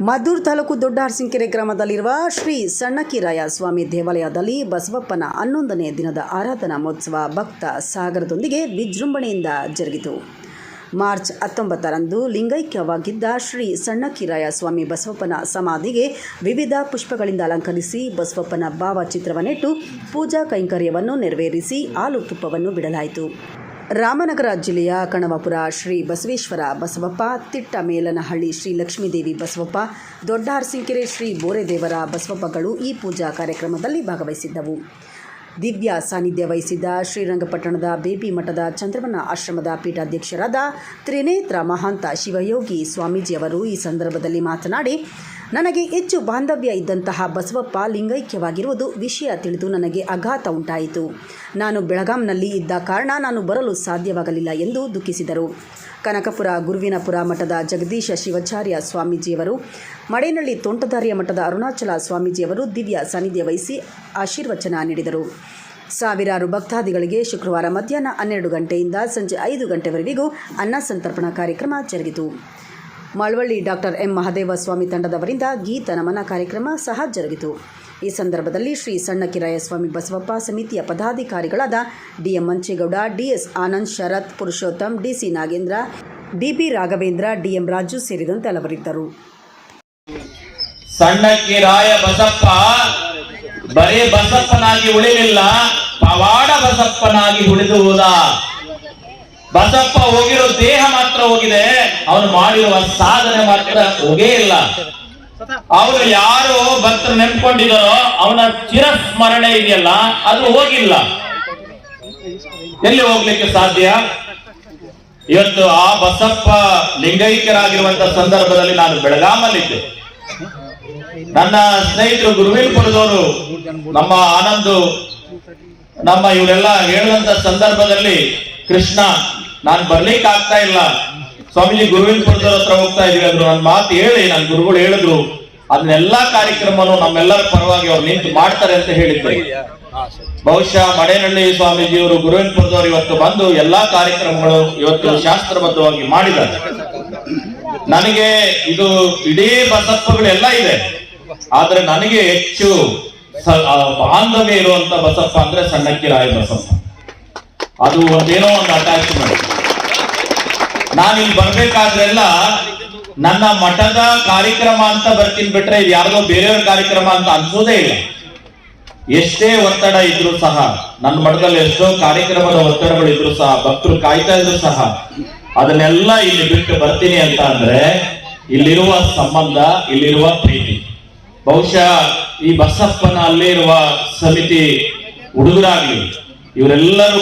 ಮದ್ದೂರು ತಾಲೂಕು ದೊಡ್ಡ ಅರಸಿಂಕೆರೆ ಗ್ರಾಮದಲ್ಲಿರುವ ಶ್ರೀ ಸಣ್ಣಕಿರಾಯ ಸ್ವಾಮಿ ದೇವಾಲಯದಲ್ಲಿ ಬಸವಪ್ಪನ ಹನ್ನೊಂದನೇ ದಿನದ ಆರಾಧನಾ ಮಹೋತ್ಸವ ಭಕ್ತ ಸಾಗರದೊಂದಿಗೆ ವಿಜೃಂಭಣೆಯಿಂದ ಜರುಗಿತು. ಮಾರ್ಚ್ ಹತ್ತೊಂಬತ್ತರಂದು ಲಿಂಗೈಕ್ಯವಾಗಿದ್ದ ಶ್ರೀ ಸಣ್ಣಕಿರಾಯ ಸ್ವಾಮಿ ಬಸವಪ್ಪನ ಸಮಾಧಿಗೆ ವಿವಿಧ ಪುಷ್ಪಗಳಿಂದ ಅಲಂಕರಿಸಿ ಬಸವಪ್ಪನ ಭಾವಚಿತ್ರವನ್ನಿಟ್ಟು ಪೂಜಾ ಕೈಂಕರ್ಯವನ್ನು ನೆರವೇರಿಸಿ ಹಾಲು ತುಪ್ಪವನ್ನು ಬಿಡಲಾಯಿತು. ರಾಮನಗರ ಜಿಲ್ಲೆಯ ಕಣವಪುರ ಶ್ರೀ ಬಸವೇಶ್ವರ ಬಸವಪ್ಪ ತಿಟ್ಟ ಮೇಲನಹಳ್ಳಿ ಶ್ರೀ ಲಕ್ಷ್ಮೀದೇವಿ ಬಸವಪ್ಪ ದೊಡ್ಡ ಅರಸಿಂಕೆರೆ ಶ್ರೀ ಬೋರೆದೇವರ ಬಸವಪ್ಪಗಳು ಈ ಪೂಜಾ ಕಾರ್ಯಕ್ರಮದಲ್ಲಿ ಭಾಗವಹಿಸಿದ್ದವು. ದಿವ್ಯ ಸಾನ್ನಿಧ್ಯ ವಹಿಸಿದ್ದ ಶ್ರೀರಂಗಪಟ್ಟಣದ ಬೇಬಿ ಮಠದ ಚಂದ್ರವನ ಆಶ್ರಮದ ಪೀಠಾಧ್ಯಕ್ಷರಾದ ತ್ರಿನೇತ್ರ ಮಹಾಂತ ಶಿವಯೋಗಿ ಸ್ವಾಮೀಜಿಯವರು ಈ ಸಂದರ್ಭದಲ್ಲಿ ಮಾತನಾಡಿ ನನಗೆ ಹೆಚ್ಚು ಬಾಂಧವ್ಯ ಇದ್ದಂತಹ ಬಸವಪ್ಪ ಲಿಂಗೈಕ್ಯವಾಗಿರುವುದು ವಿಷಯ ತಿಳಿದು ನನಗೆ ಆಘಾತ ಉಂಟಾಯಿತು. ನಾನು ಬೆಳಗಾಂನಲ್ಲಿ ಇದ್ದ ಕಾರಣ ನಾನು ಬರಲು ಸಾಧ್ಯವಾಗಲಿಲ್ಲ ಎಂದು ದುಃಖಿಸಿದರು. ಕನಕಪುರ ಗುರುವಿನಪುರ ಮಠದ ಜಗದೀಶ ಶಿವಾಚಾರ್ಯ ಸ್ವಾಮೀಜಿಯವರು, ಮಡೇನಳ್ಳಿ ತೋಂಟದಾರ್ಯ ಮಠದ ಅರುಣಾಚಲ ಸ್ವಾಮೀಜಿಯವರು ದಿವ್ಯ ಸಾನ್ನಿಧ್ಯ ವಹಿಸಿ ಆಶೀರ್ವಚನ ನೀಡಿದರು. ಸಾವಿರಾರು ಭಕ್ತಾದಿಗಳಿಗೆ ಶುಕ್ರವಾರ ಮಧ್ಯಾಹ್ನ ಹನ್ನೆರಡು ಗಂಟೆಯಿಂದ ಸಂಜೆ ಐದು ಗಂಟೆವರೆಗೂ ಅನ್ನ ಸಂತರ್ಪಣಾ ಕಾರ್ಯಕ್ರಮ ಜರುಗಿತು. ಮಳವಳ್ಳಿ ಡಾಕ್ಟರ್ ಎಂ ಮಹದೇವ ಸ್ವಾಮಿ ತಂಡದವರಿಂದ ಗೀತ ನಮನ ಕಾರ್ಯಕ್ರಮ ಸಹ ಜರುಗಿತು. ಈ ಸಂದರ್ಭದಲ್ಲಿ ಶ್ರೀ ಸಣ್ಣಕಿರಾಯ ಸ್ವಾಮಿ ಬಸವಪ್ಪ ಸಮಿತಿಯ ಪದಾಧಿಕಾರಿಗಳಾದ DM Manchegowda, DS Anand Sharath, Purushottam, DC Nagendra DB Raghavendra, DM Raju ಸೇರಿದಂತೆ ಹಲವರಿದ್ದರು. ಸಣ್ಣಕಿರಾಯ ಬಸಪ್ಪ, ಬರೀ ಬಸಪ್ಪನಾಗಿ ಉಳಿಲಿಲ್ಲ, ಪವಾಡ ಬಸಪ್ಪನಾಗಿ ಉಳಿದು ಹೋದ. ಬಸಪ್ಪ ಹೋಗಿರೋ ದೇಹ ಮಾತ್ರ ಹೋಗಿದೆ. ಅವನು ಮಾಡಿರುವ ಸಾಧನೆ ಮಾತ್ರ ಹೋಗೇ ಇಲ್ಲ. ಅವನು ಯಾರು ಭಕ್ತರು ನೆನ್ಕೊಂಡಿದಾರೋ ಅವನ ಚಿರಸ್ಮರಣೆ ಇದೆಯಲ್ಲ, ಅದು ಹೋಗಿಲ್ಲ. ಎಲ್ಲಿ ಹೋಗ್ಲಿಕ್ಕೆ ಸಾಧ್ಯ? ಇವತ್ತು ಆ ಬಸಪ್ಪ ಲಿಂಗೈಕ್ಯರಾಗಿರುವಂತ ಸಂದರ್ಭದಲ್ಲಿ ನಾನು ಬೆಳಗಾಮಲ್ಲಿದ್ದೆ. ನನ್ನ ಸ್ನೇಹಿತರು ಗುರುವಿಲ್ಪುರದವರು, ನಮ್ಮ ಆನಂದು, ನಮ್ಮ ಇವರೆಲ್ಲ ಹೇಳುವಂತ ಸಂದರ್ಭದಲ್ಲಿ ಕೃಷ್ಣ, ನಾನ್ ಬರ್ಲಿಕ್ಕೆ ಆಗ್ತಾ ಇಲ್ಲ. ಸ್ವಾಮೀಜಿ ಗುರುವಿಲ್ಪುರದವ್ರ ಹತ್ರ ಹೋಗ್ತಾ ಇದೀವಿ ಅಂದ್ರು. ನನ್ನ ಮಾತು ಹೇಳಿ ನನ್ನ ಗುರುಗಳು ಹೇಳಿದ್ರು. ಅದನ್ನೆಲ್ಲಾ ಕಾರ್ಯಕ್ರಮನು ನಮ್ಮೆಲ್ಲರ ಪರವಾಗಿ ಅವ್ರು ನಿಂತು ಮಾಡ್ತಾರೆ ಅಂತ ಹೇಳಿದ್ರು. ಬಹುಶಃ ಮಡೇನಹಳ್ಳಿ ಸ್ವಾಮೀಜಿಯವರು, ಗುರುವಿನಪುರದವ್ರು ಇವತ್ತು ಬಂದು ಎಲ್ಲಾ ಕಾರ್ಯಕ್ರಮಗಳು ಇವತ್ತು ಶಾಸ್ತ್ರಬದ್ಧವಾಗಿ ಮಾಡಿದ್ದಾರೆ. ನನಗೆ ಇದು ಇಡೀ ಬಸಪ್ಪಗಳೆಲ್ಲ ಇದೆ. ಆದ್ರೆ ನನಗೆ ಹೆಚ್ಚು ಬಾಂಧವ್ಯ ಇರುವಂತ ಬಸಪ್ಪ ಅಂದ್ರೆ ಸಣ್ಣಕ್ಕಿರಾಯ ಬಸಪ್ಪ. ಅದು ಒಂದೇನೋ ಒಂದು ಅಟ್ಯಾಚ್ಮೆಂಟ್ ನಾನಿಲ್ಲಿ ಬರ್ಬೇಕಾದ್ರೆಲ್ಲ ನನ್ನ ಮಠದ ಕಾರ್ಯಕ್ರಮ ಅಂತ ಬರ್ತೀನಿ ಬಿಟ್ರೆ ಇದು ಯಾರಿಗೋ ಬೇರೆಯವ್ರ ಕಾರ್ಯಕ್ರಮ ಅಂತ ಅನ್ಸೋದೇ ಇಲ್ಲ. ಎಷ್ಟೇ ಒತ್ತಡ ಇದ್ರು ಸಹ, ನನ್ನ ಮಠದಲ್ಲಿ ಎಷ್ಟೋ ಕಾರ್ಯಕ್ರಮದ ಒತ್ತಡಗಳು ಇದ್ರು ಸಹ, ಭಕ್ತರು ಕಾಯ್ತಾ ಇದ್ರು ಸಹ, ಅದನ್ನೆಲ್ಲ ಇಲ್ಲಿ ಬಿಟ್ಟು ಬರ್ತೀನಿ ಅಂತ ಅಂದ್ರೆ ಇಲ್ಲಿರುವ ಸಂಬಂಧ, ಇಲ್ಲಿರುವ ಪ್ರೀತಿ. ಬಹುಶಃ ಈ ಬಸಪ್ಪನ ಅಲ್ಲಿ ಇರುವ ಸಮಿತಿ ಹುಡುಗರಾಗ್ಲಿ, ಇವರೆಲ್ಲರೂ